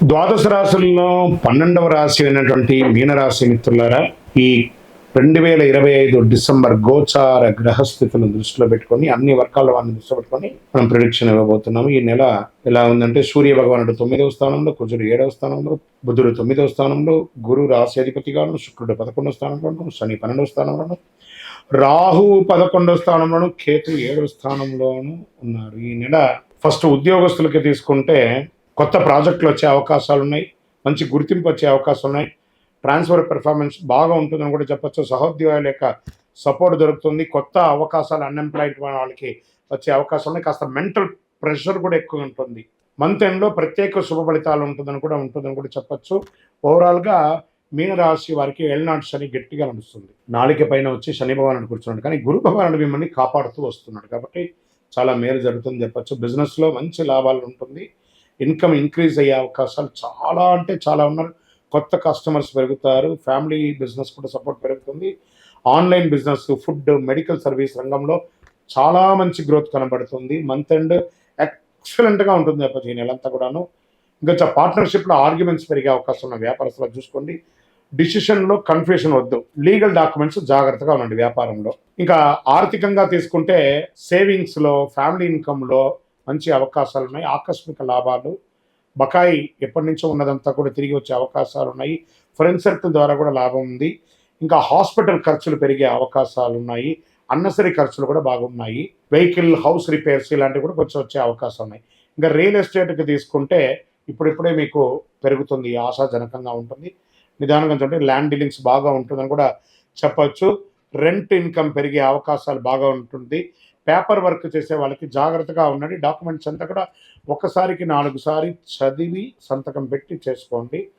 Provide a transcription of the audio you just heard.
ద్వాదశ రాశుల్లో పన్నెండవ రాశి అయినటువంటి మీనరాశి మిత్రులారా ఈ రెండు వేల ఇరవై ఐదు డిసెంబర్ గోచార గ్రహస్థితులను దృష్టిలో పెట్టుకొని అన్ని వర్గాల వారిని దృష్టిలో పెట్టుకొని మనం ప్రిడిక్షన్ ఇవ్వబోతున్నాము. ఈ నెల ఎలా ఉందంటే సూర్య భగవానుడు తొమ్మిదవ స్థానంలో కుజుడు ఏడవ స్థానంలో బుధుడు తొమ్మిదవ స్థానంలో గురు రాశి అధిపతిగాను శుక్రుడు పదకొండవ స్థానంలోను శని పన్నెండవ స్థానంలోను రాహు పదకొండవ స్థానంలోను కేతు ఏడవ స్థానంలోను ఉన్నారు. ఈ నెల ఫస్ట్ ఉద్యోగస్తులకి తీసుకుంటే కొత్త ప్రాజెక్టులు వచ్చే అవకాశాలు ఉన్నాయి మంచి గుర్తింపు వచ్చే అవకాశాలు ఉన్నాయి ట్రాన్స్ఫర్ పెర్ఫార్మెన్స్ బాగా ఉంటుందని కూడా చెప్పొచ్చు. సహోద్యోగాల యొక్క సపోర్ట్ దొరుకుతుంది. కొత్త అవకాశాలు అన్ఎంప్లాయిడ్ వాళ్ళకి వచ్చే అవకాశాలు ఉన్నాయి కాస్త మెంటల్ ప్రెషర్ కూడా ఎక్కువ ఉంటుంది. మంత్ ఎండ్లో ప్రత్యేక శుభ ఫలితాలు ఉంటుందని కూడా ఉంటుందని కూడా చెప్పచ్చు. ఓవరాల్గా మీనరాశి వారికి ఎల్నాడు శని గట్టిగా నడుస్తుంది. నాళిక పైన వచ్చి శని భగవానుడు కూర్చున్నాడు. కానీ గురు భగవానుడు మిమ్మల్ని కాపాడుతూ వస్తున్నాడు. కాబట్టి చాలా మేలు జరుగుతుంది చెప్పొచ్చు. బిజినెస్లో మంచి లాభాలు ఉంటుంది. ఇన్కమ్ ఇంక్రీజ్ అయ్యే అవకాశాలు చాలా అంటే చాలా ఉన్నారు. కొత్త కస్టమర్స్ పెరుగుతారు. ఫ్యామిలీ బిజినెస్ కూడా సపోర్ట్ పెరుగుతుంది. Online business food medical service రంగంలో చాలా మంచి గ్రోత్ కనబడుతుంది. మంత్ ఎండ్ ఎక్సలెంట్గా ఉంటుంది చెప్పచ్చు ఈ నెలంతా కూడాను. ఇంకా పార్ట్నర్షిప్లో ఆర్గ్యుమెంట్స్ పెరిగే అవకాశం ఉన్న వ్యాపారస్తులు చూసుకోండి. డిసిషన్లో కన్ఫ్యూషన్ వద్దు. లీగల్ డాక్యుమెంట్స్ జాగ్రత్తగా ఉండండి వ్యాపారంలో. ఇంకా ఆర్థికంగా తీసుకుంటే సేవింగ్స్లో ఫ్యామిలీ ఇన్కంలో మంచి అవకాశాలు ఉన్నాయి ఆకస్మిక లాభాలు. బకాయి ఎప్పటి నుంచో ఉన్నదంతా కూడా తిరిగి వచ్చే అవకాశాలు ఉన్నాయి ఫ్రెండ్ సర్కిల్ ద్వారా కూడా లాభం ఉంది. ఇంకా హాస్పిటల్ ఖర్చులు పెరిగే అవకాశాలు ఉన్నాయి అన్నసరి ఖర్చులు కూడా బాగున్నాయి. వెహికల్ హౌస్ రిపేర్స్ ఇలాంటివి కూడా కొంచెం వచ్చే అవకాశం ఉన్నాయి ఇంకా రియల్ ఎస్టేట్కి తీసుకుంటే ఇప్పుడిప్పుడే మీకు పెరుగుతుంది. ఆశాజనకంగా ఉంటుంది. నిదానంగా చూడండి ల్యాండ్ డీలింగ్స్ బాగా ఉంటుందని కూడా చెప్పచ్చు. రెంట్ ఇన్కమ్ పెరిగే అవకాశాలు బాగా ఉంటుంది. పేపర్ వర్క్ చేసే వాళ్ళకి జాగ్రత్తగా ఉండండి. డాక్యుమెంట్స్ అంతా కూడా ఒకసారికి నాలుగు సారి చదివి సంతకం పెట్టి చేసుకోండి.